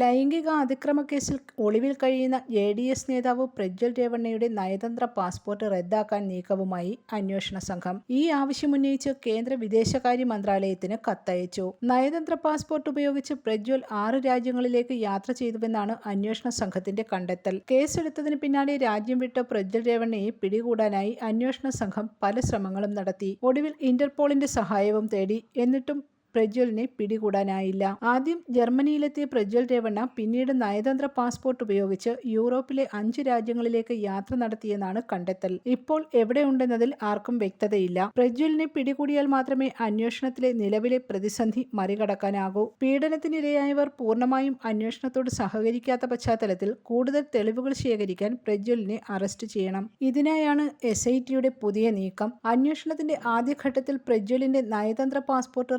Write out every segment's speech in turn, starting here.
ലൈംഗിക അതിക്രമ കേസിൽ ഒളിവിൽ കഴിയുന്ന എ ഡി എസ് നേതാവ് പ്രജ്വൽ രേവണ്ണയുടെ നയതന്ത്ര പാസ്പോർട്ട് റദ്ദാക്കാൻ നീക്കവുമായി അന്വേഷണ സംഘം. ഈ ആവശ്യമുന്നയിച്ച് കേന്ദ്ര വിദേശകാര്യ മന്ത്രാലയത്തിന് കത്തയച്ചു. നയതന്ത്ര പാസ്പോർട്ട് ഉപയോഗിച്ച് പ്രജ്വൽ ആറ് രാജ്യങ്ങളിലേക്ക് യാത്ര ചെയ്തുവെന്നാണ് അന്വേഷണ സംഘത്തിന്റെ കണ്ടെത്തൽ. കേസെടുത്തതിന് പിന്നാലെ രാജ്യം വിട്ട പ്രജ്വൽ രേവണ്ണയെ പിടികൂടാനായി അന്വേഷണ സംഘം പല ശ്രമങ്ങളും നടത്തി. ഒടുവിൽ ഇന്റർപോളിന്റെ സഹായവും തേടി. എന്നിട്ടും പ്രജ്വലിനെ പിടികൂടാനായില്ല. ആദ്യം ജർമ്മനിയിലെത്തിയ പ്രജ്വൽ രേവണ്ണ പിന്നീട് നയതന്ത്ര പാസ്പോർട്ട് ഉപയോഗിച്ച് യൂറോപ്പിലെ അഞ്ച് രാജ്യങ്ങളിലേക്ക് യാത്ര നടത്തിയെന്നാണ് കണ്ടെത്തൽ. ഇപ്പോൾ എവിടെയുണ്ടെന്നതിൽ ആർക്കും വ്യക്തതയില്ല. പ്രജ്വലിനെ പിടികൂടിയാൽ മാത്രമേ അന്വേഷണത്തിലെ നിലവിലെ പ്രതിസന്ധി മറികടക്കാനാകൂ. പീഡനത്തിനിരയായവർ പൂർണമായും അന്വേഷണത്തോട് സഹകരിക്കാത്ത പശ്ചാത്തലത്തിൽ കൂടുതൽ തെളിവുകൾ ശേഖരിക്കാൻ പ്രജ്വലിനെ അറസ്റ്റ് ചെയ്യണം. ഇതിനായാണ് എസ് ഐ ടിയുടെ പുതിയ നീക്കം. അന്വേഷണത്തിന്റെ ആദ്യഘട്ടത്തിൽ പ്രജ്വലിന്റെ നയതന്ത്ര പാസ്പോർട്ട്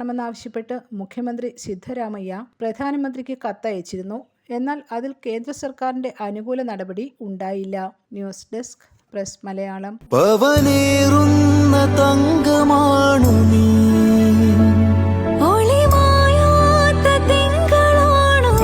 റദ്ദാക്കണമെന്നാവശ്യപ്പെട്ട് മുഖ്യമന്ത്രി സിദ്ധരാമയ്യ പ്രധാനമന്ത്രിക്ക് കത്തയച്ചിരുന്നു. എന്നാൽ അതിൽ കേന്ദ്ര സർക്കാരിന്റെ അനുകൂല നടപടി ഉണ്ടായില്ല. News desk press Malayalam. പവനേറുന്ന തങ്കമാണു നീ. ഒളിമായാത്ത തിങ്കളാണോ